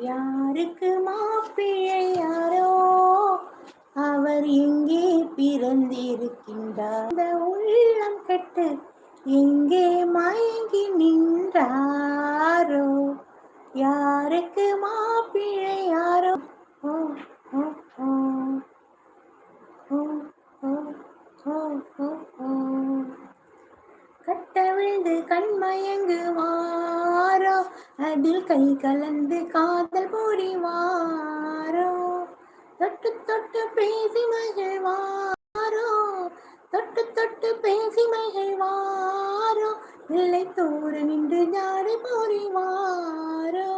யாருக்கு மாப்பிழை யாரோ? அவர் எங்கே பிறந்திருக்கின்றார்? இந்த உள்ளம் கட்டு எங்கே மயங்கி நின்றாரோ? யாருக்கு மாப்பிழை யாரோ? ஓ ஓ ஓ ஓ ஓ ஓ கட்ட விழுந்து கண்மயங்குவார். வாரோ அதில் கை கலந்து காதல் புரிவாரோ? தொட்டு தொட்டு பேசி மகிழ்வாரோ? தொட்டு தொட்டு பேசி மகிழ்வாரோ? இல்லை தூர நின்று ஜாடி புரிவாரோ?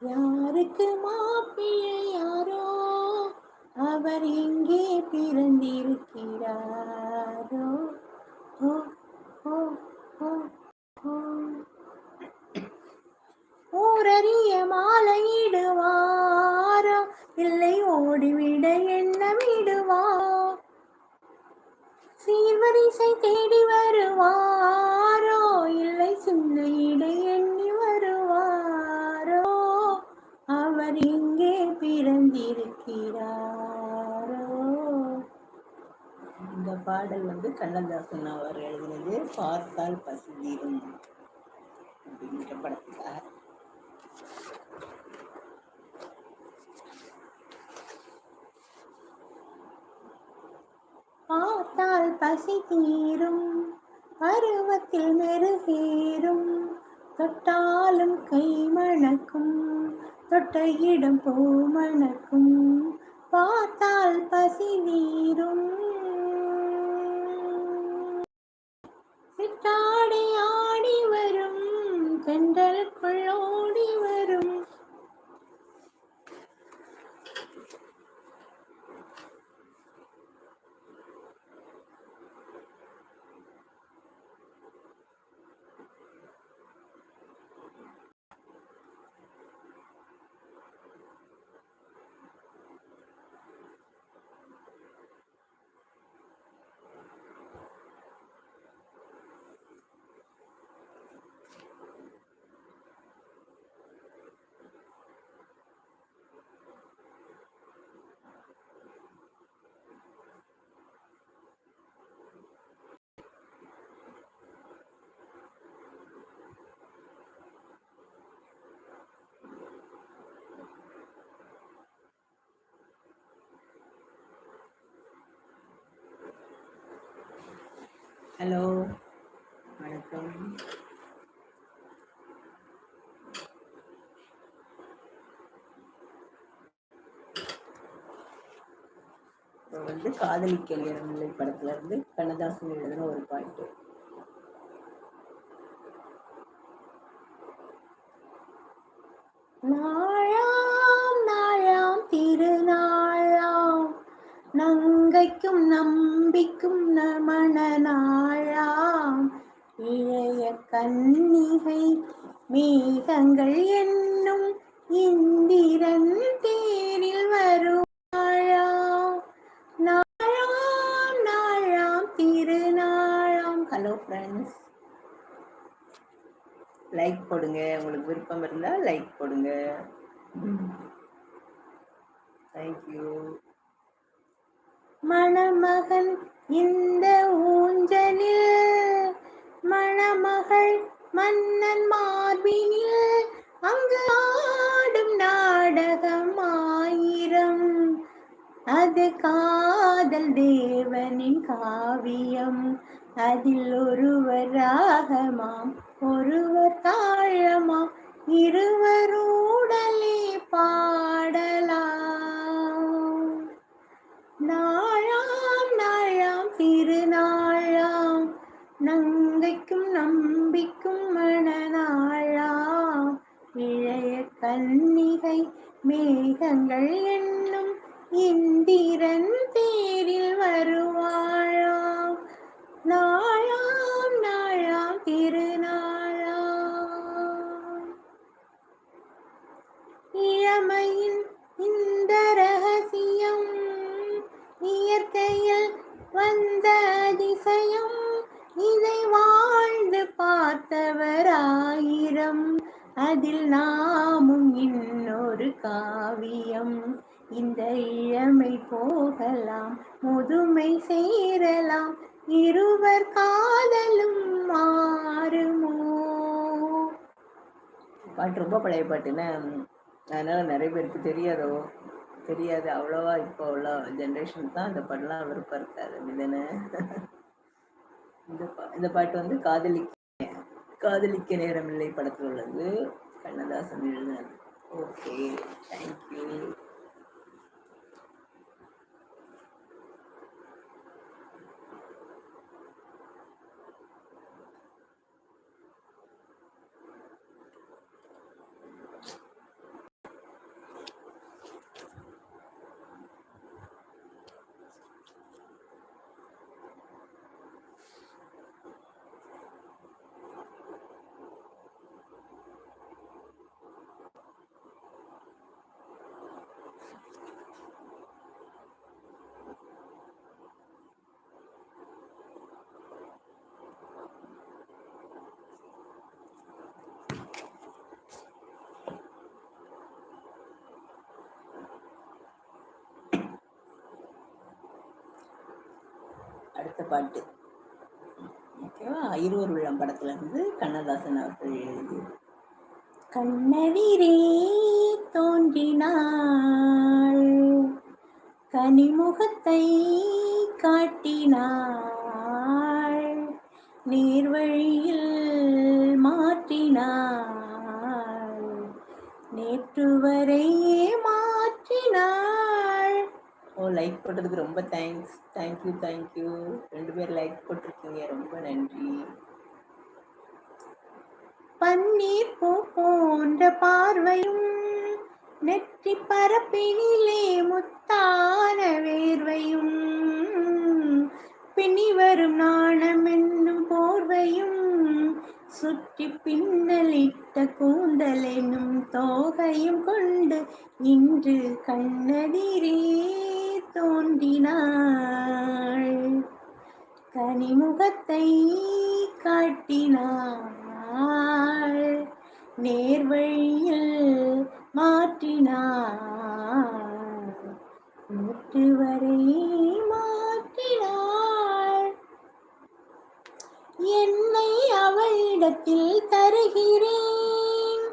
யாருக்கு மாப்பிள்ளை யாரோ? அவர் எங்கே பிறந்திருக்கிறாரோ? ஓ ஓ ஓ ஓ ஊரறிய மாலையிடுவாரோ இல்லை ஓடிவிட எண்ணமிடுவா சீர்வரிசை தேடி வருவாரோ? இல்லை சிந்தையிட எண்ணி வருவாரோ? அவர் இங்கே பிறந்திருக்கிறாரோ? இந்த பாடல் வந்து கண்ணதாசன் அவர் எழுதினது பார்த்தால் பசுதீரும் அப்படிங்கிற படத்துக்காக. பார்த்தால் பசி தீரும் பருவத்தில் மெருகேறும். தொட்டாலும் கை மணக்கும் தொட்ட இடம் பூ மணக்கும். பார்த்தால் பசி நீரும் சிற்றாடி ஆடி வரும் தென்றலுக்குள் ஓடி வரும் ஹலோ. வணக்கம். வந்து காதலிக்க நேரமில்லை படத்துல இருந்து கண்ணதாசன் எழுதின ஒரு பாட்டு. நான் நங்கைக்கும் நம்பிக்கும் நமன நாளாம் இளைய கன்னிகை மேகங்கள் என்னும் இந்திரன் தேரில் வருவாழாம். நாளாம் நாளாம் திருநாளாம் ஹலோ ஃப்ரெண்ட்ஸ் லைக் போடுங்க. உங்களுக்கு விருப்பம் இருந்தால் லைக் போடுங்க. தேங்க்யூ மணமகன் இந்த ஊஞ்சலில் மணமகள் மன்னன் மார்பினில் அங்கு ஆடும் நாடகம் ஆயிரம் அது காதல் தேவனின் காவியம். அதில் ஒருவர் ராகமாம் ஒருவர் தாழமாம். இருவரூடலே பாடலாம் திருநாளாம். நங்கைக்கும் நம்பிக்கும் மணநாளாம் இளைய கன்னிகை மேகங்கள் என்னும் இந்திரன் தேரில் வருவாழாம் நாளாம் நாளாம் திருநாளாம். இளமையின் இந்த ரகசியம் இயற்கையில் வந்த அதிசயம் இதை வாழ்ந்து பார்த்தவர் ஆயிரம் அதில் நாமும் இன்னொரு காவியம். இந்த இளமை போகலாம் முதுமை சேரலாம். இருவர் காதலும் மாறுமோ? பாட்டு ரொம்ப பழைய பாட்டுன்னு அதனால நிறைய பேருக்கு தெரியாதோ? தெரியாது. அவ்வளோவா இப்போ உள்ள ஜென்ரேஷன் தான் இந்த பாட்டெலாம் விருப்பம் இருக்காது. அப்படிதானே இந்த பா இந்த பாட்டு வந்து காதலிக்க காதலிக்க நேரமில்லை படத்தில் உள்ளது. கண்ணதாசன் எழுதினது. ஓகே தேங்க்யூ அடுத்த பாட்டு. ஓகேவா? இருவர் உள்ளம் படத்துல இருந்து கண்ணதாசன் அவர்கள் எழுதி. கண்ணவீரே தோன்றினாள். கனிமுகத்தை காட்டினாள். நேர்வழியில் மாற்றினாள். நேற்று வரையே லைக் போட்டதுக்கு ரொம்ப தேங்க்ஸ் தேங்க்யூ தேங்க்யூ ரெண்டு பேர் லைக் போட்டிருக்கீங்க. ரொம்ப நன்றி. பன்னீர் பூ போன்ற பார்வையும் நெற்றி பரப்பினிலே முத்தான வேர்வையும் பின்னி வரும் நாணம் என்னும் போர்வையும் சுற்றி பின்னலிட்ட கூந்தல் என்னும் தோகையும் கொண்டு இன்று கண்ணதிரே. தோன்றினாள் கனிமுகத்தை காட்டினாள். நேர்வழியில் மாற்றினாள். நேற்று வரை மாற்றினாள். என்னை அவளிடத்தில் தருகிறேன்.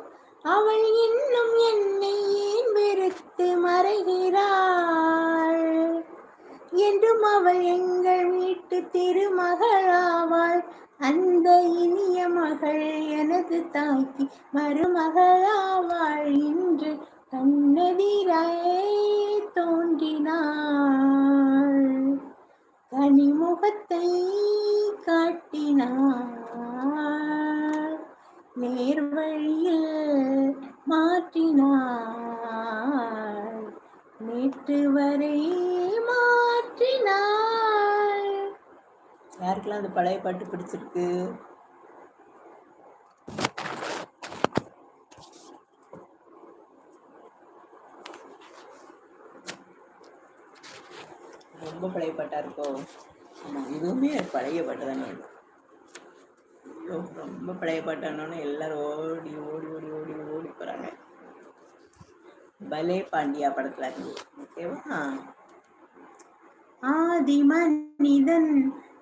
அவள் இன்னும் என்னை ஏன் வெறுத்து மறைகிறாள்? என்றும் அவள் எங்கள் வீட்டு திருமகளாவாள். அந்த இனிய மகள் எனது தாய்க்கு மருமகளாவாள். இன்று கண்ணெதிராயே யாருக்கெல்லாம் அந்த பழைய பாட்டு பிடிச்சிருக்கு. ரொம்ப பழைய பாட்டா இருக்கோ? ஆமாம் இதுவுமே பழைய பாட்டு தானே இது. ஐயோ ரொம்ப பழைய பாட்டானோன்னு எல்லாரும் ஓடி ஓடி ஓடி ஓடி ஓடி போகிறாங்க பலே பாண்டியா படத்துல இருந்து ஓகேவா ஆதி மனிதன்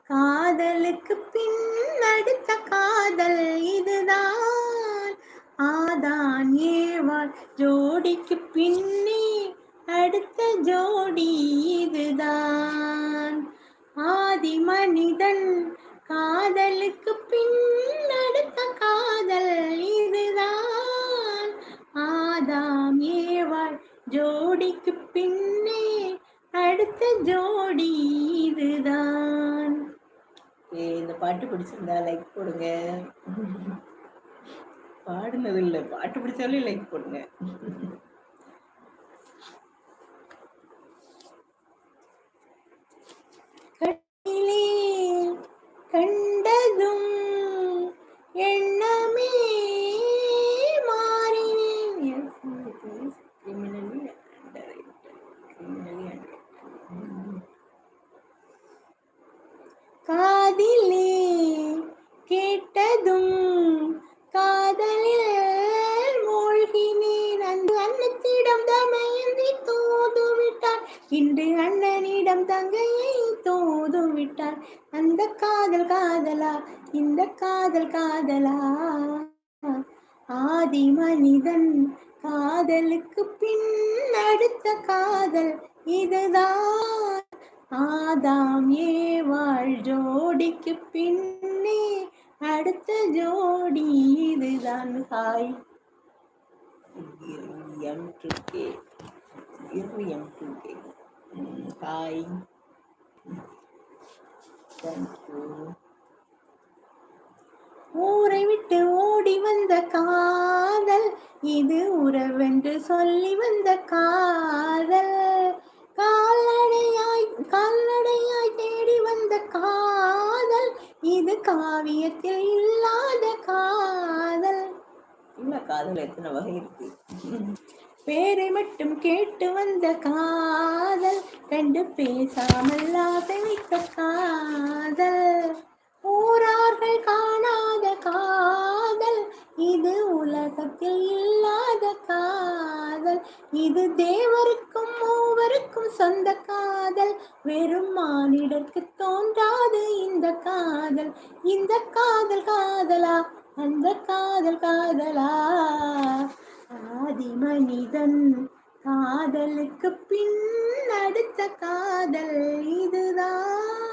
காதலுக்கு பின் அடுத்த காதல் இதுதான். ஆதான் ஏவாள் ஜோடிக்கு பின்னே அடுத்த ஜோடி இதுதான். ஆதி மனிதன் காதலுக்கு பின் அடுத்த காதல் இதுதான். ஆதாம் ஏவாள் ஜோடிக்கு பின்னே அடுத்த ஜோடி இதுதான். இந்த பாட்டு பிடிச்சிருந்தா லைக் போடுங்க. பாடுனது இல்லை பாட்டு பிடிச்சாலே லைக் போடுங்க. காதலுக்கு பின் அடுத்த காதல் இதுதான். ஆதாம் ஏவாள் ஜோடிக்கு பின்னே அடுத்த ஜோடி இதுதான். ஹாய். எம் டு கே இரு M to K. Hi. Thank you ஊரை விட்டு ஓடி வந்த காதல் இது உறவென்று சொல்லி வந்த காதல். கால்நடையாய் கால்நடையாய் தேடி வந்த காதல் இது காவியத்தில் இல்லாத காதல். என்ன காதல் எத்தனை வகை இருக்கு? பேரை மட்டும் கேட்டு வந்த காதல் கண்டு பேசாமல் ஆசை வைத்த காதல். ஊரார்கள் காணாத காதல். இது உலகத்தில் இல்லாத காதல். இது தேவருக்கும் மூவருக்கும் சொந்த காதல். வெறும் மானிடர்க்கு தோன்றாது இந்த காதல். இந்த காதல் காதலா? அந்த காதல் காதலா? ஆதி மனிதன் காதலுக்கு பின் அடுத்த காதல் இதுதான்.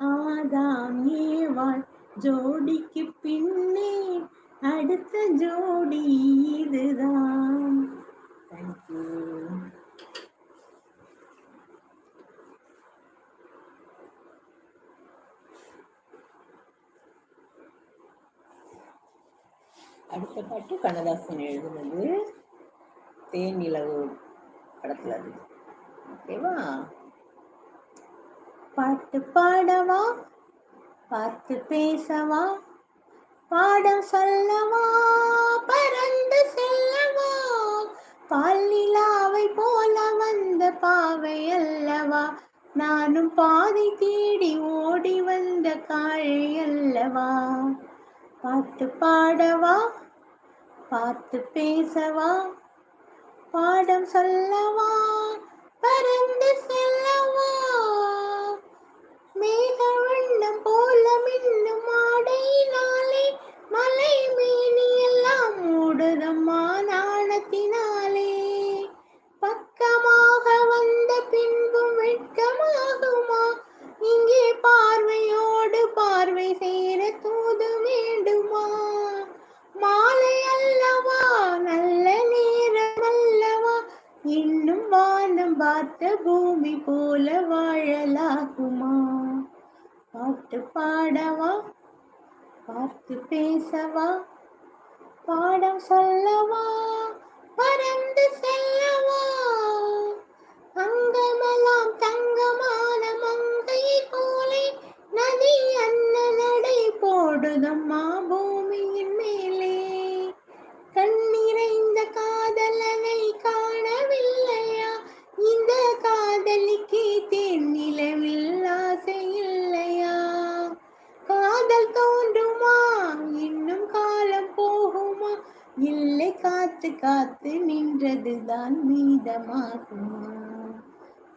ஆதாம் ஏவாள் ஜோடிக்கு பின்னே அடுத்த ஜோடி இதுதான். தேங்க்யூ அடுத்த பாட்டு கண்ணதாசன் எழுதுனது. தேன் நிலவு படத்துல இருக்கு ஓகேவா பாட்டு பாடவா? பார்த்து பேசவா? பாடம் சொல்லவா? பறந்து செல்லவா? பால் நிலாவை போல வந்த பாவை அல்லவா? நானும் பாதை தேடி ஓடி வந்த காழை அல்லவா? பாட்டு பாடவா? பார்த்து பேசவா? பாடம் சொல்லவா? பறந்து செல்லவா? மேக வண்ணம் போல மின்னும் ஆடையினாலே மலை மேனி எல்லாம் மூடுதம்மா நாணத்தினாலே வானம் பார்த்த பூமி போல வாழலாகுமா? பாட்டு பாடவா? பார்த்து பேசவா? பாடம் சொல்ல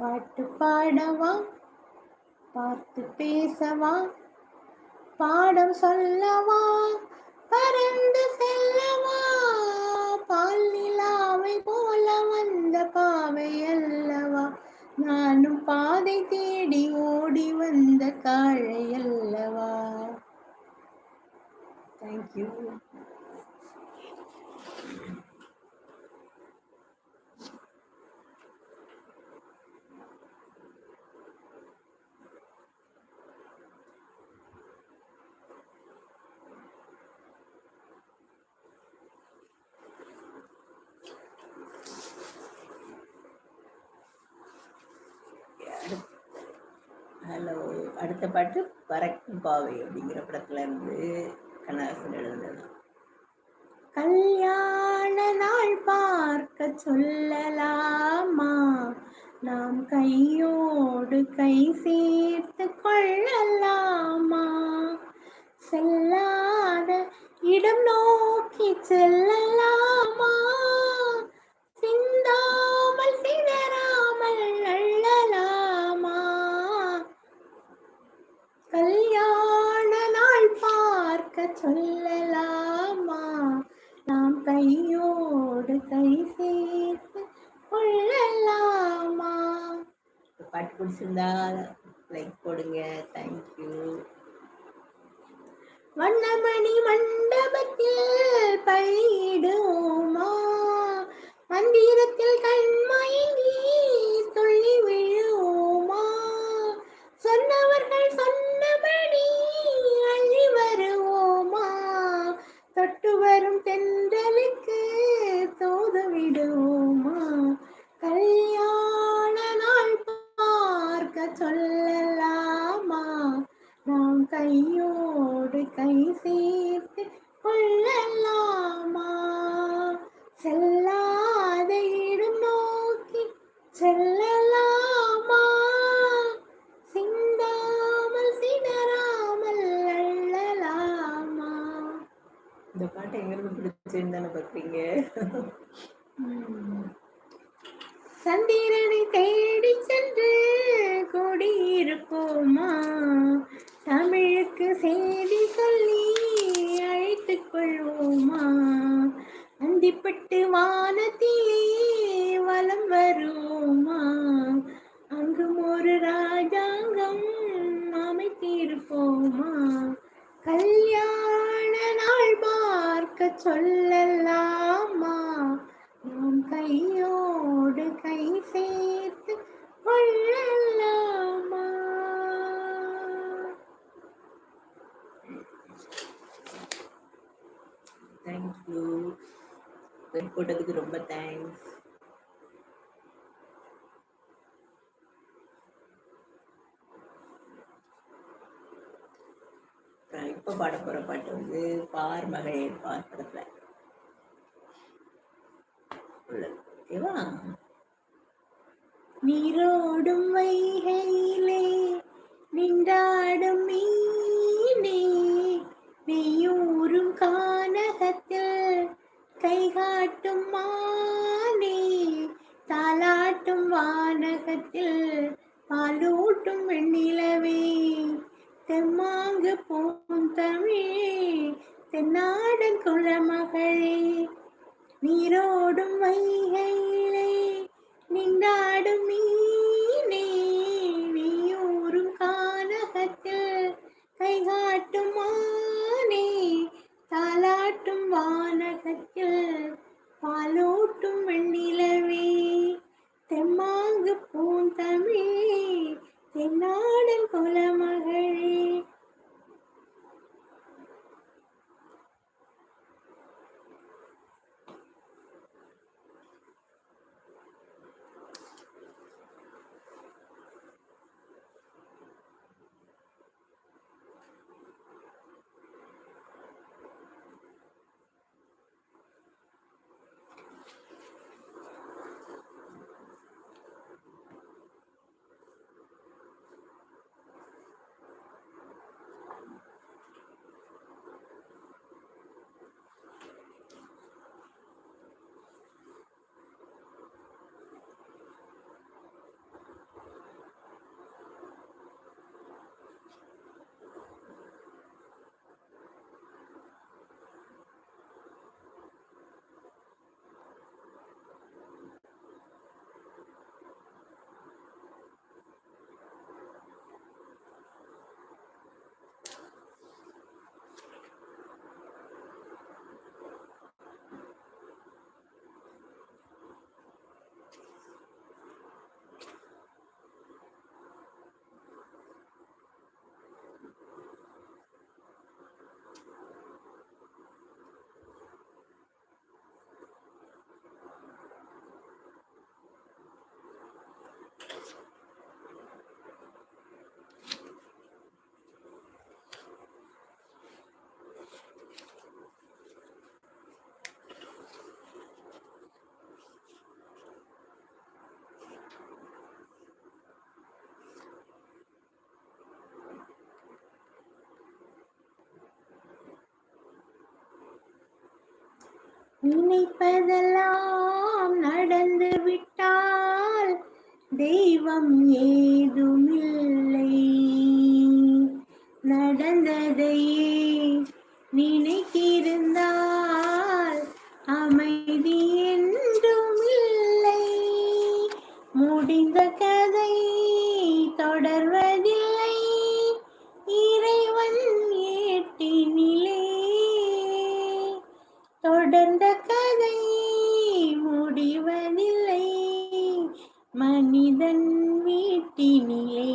பாட்டு பாடவா? பார்த்து பேசவா? பாடம் சொல்லவா? பறந்து செல்லவா? பால் நிலாவை போல வந்த பாவை அல்லவா? நானும் பாதை தேடி ஓடி வந்த காழை அல்லவா? தேங்க்யூ ஹலோ அடுத்த பாட்டு பறக்கும் பாவை அப்படிங்கிற படத்துல இருந்து கண்ணதாசன் எழுதுனது. கல்யாண நாள் பார்க்க சொல்லலாமா? நாம் கையோடு கை சேர்த்து கொள்ளலாமா? செல்லாத இடம் நோக்கி செல்லலாமா? சொல்லலாமா? நாம் கையோடு கை சேர்த்து கொள்ளலாமா? பாட்டு பிடிச்சிருந்தா லைக் போடுங்க. தேங்க்யூ வண்ணமணி மண்டபத்தில் பழியிடுவோமா மந்திரத்தில் கண்மயங்கி இந்த பாட்டு எங்கிருந்து தானே பார்க்குறீங்க சந்திரனை தேடி சென்று குடியிருப்போமா? தமிழுக்கு செய்தி சொல்லி அழைத்துக் கொள்வோமா? அந்திப்பட்டு வானத்திலே வலம் வருவோமா? அங்கும் ஒரு ராஜாங்கம் அமைத்திருப்போமா? கல்யாண நாள் பார்க்க சொல்லலாமா? நாம் கையோடு கை சேர்த்து கொள்ளலாமா? தேங்க்யூ போட்டதுக்கு ரொம்ப தேங்க்ஸ் இப்போ பாட போகிற பாட்டு வந்து பார் மகளிர் பார் படத்துல உள்ளது ஓகேவா நீரோடும் வைகையிலே நின்றாடும் மீனே நெய்யூரும் கானகத்தில் கைகாட்டும் மானே தாளாட்டும் வானகத்தில் பாலூட்டும் வெண்ணிலவே தெம்மாங்கு போ தமிழே தென்னாடன் குலமகளே நீரோடும் வைகையிலே நின்றாடும் மீனே நீயூரும் கானகத்தில் கைகாட்டும் மானே தாலாட்டும் வானகத்தில் பாலூட்டும் வெண்ணிலவே தெம்மாங்கு பூந்தமிழே தென்னாடன் குலமகளே. நினைப்பதெல்லாம் நடந்து விட்டால் தெய்வம் ஏதுமில்லை. நடந்ததையே வீட்டினிலே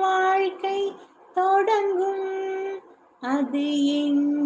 வாழ்க்கை தொடங்கும். அது என்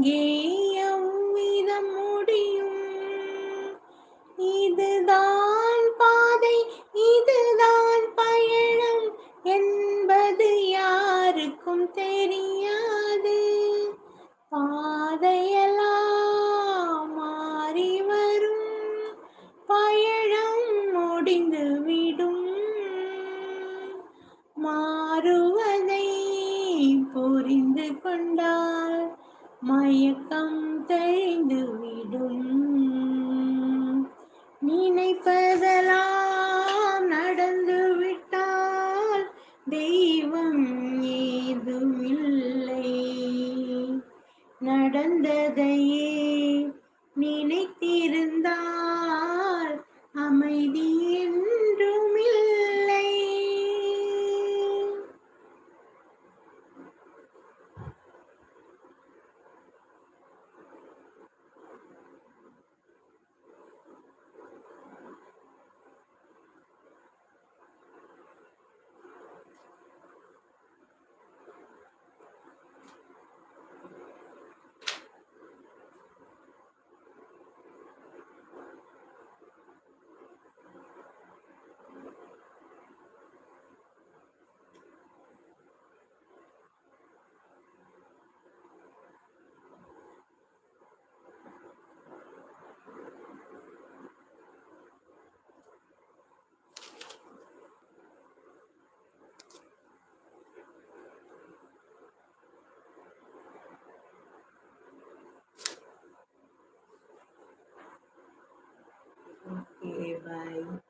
தெய்வம் ஏதுமில்லை. நடந்ததையே ஓகே பாய்